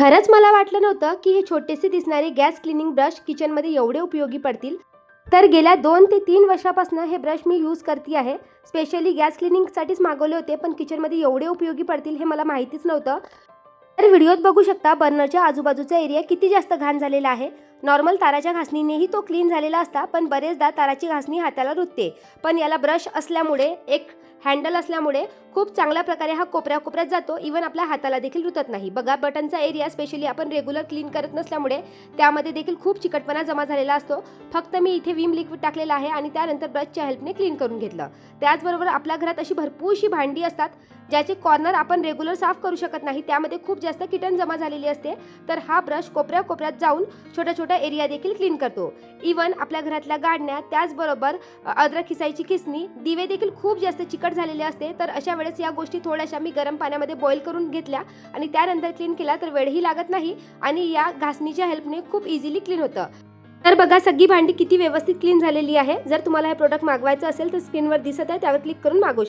खरंच मला वाटलं नव्हतं की हे छोटेसे दिसणारे गॅस क्लिनिंग ब्रश किचनमध्ये एवढे उपयोगी पडतील. तर गेल्या दोन ते तीन वर्षापासून हे ब्रश मी यूज करते आहे. स्पेशली गॅस क्लिनिंगसाठीच मागवले होते पण किचनमध्ये एवढे उपयोगी पडतील हे मला माहितीच नव्हतं. तर व्हिडिओत बघू शकता बर्नरच्या आजूबाजूचा एरिया किती जास्त घाण झालेला आहे. नॉर्मल ताराच्या घासणीनेही तो क्लीन झालेला असता पण बरेचदा ताराची घासणी हाताला रुतते. पण याला ब्रश असल्यामुळे एक हँडल असल्यामुळे खूप चांगल्या प्रकारे हा कोपऱ्या कोपऱ्यात जातो. इवन आपल्या हाताला देखील रुतत नाही. बघा बटनचा एरिया स्पेशली आपण रेग्युलर क्लीन करत नसल्यामुळे त्यामध्ये देखील खूप चिकटपणा जमा झालेला असतो. फक्त मी इथे विम लिक्विड टाकलेला आहे आणि त्यानंतर ब्रशच्या हेल्पने क्लीन करून घेतलं. त्याचबरोबर आपल्या घरात अशी भरपूरशी भांडी असतात ज्याचे कॉर्नर आपण रेग्युलर साफ करू शकत नाही. त्यामध्ये खूप जास्त किटन जमा झालेली असते. तर हा ब्रश कोपऱ्या कोपऱ्यात जाऊन छोट्या छोट्या एरिया देखील क्लीन करतो. इवन आपल्या घरातल्या गाडण्या त्याचबरोबर अद्रक खिसायची किसणी दिवे देखील खूप जास्त चिकट झालेले असते. तर अशा वेळेस या गोष्टी थोड्याशा मी गरम पाण्यामध्ये बॉईल करून घेतल्या आणि त्यानंतर क्लीन केला तर वेळही लागत नाही आणि या घासणीच्या हेल्पने खूप इझिली क्लीन होतं. तर बघा सगळी भांडी किती व्यवस्थित क्लीन झालेली आहे. जर तुम्हाला हे प्रोडक्ट मागवायचं असेल तर स्क्रीनवर दिसत आहे त्यावर क्लिक करून मागवू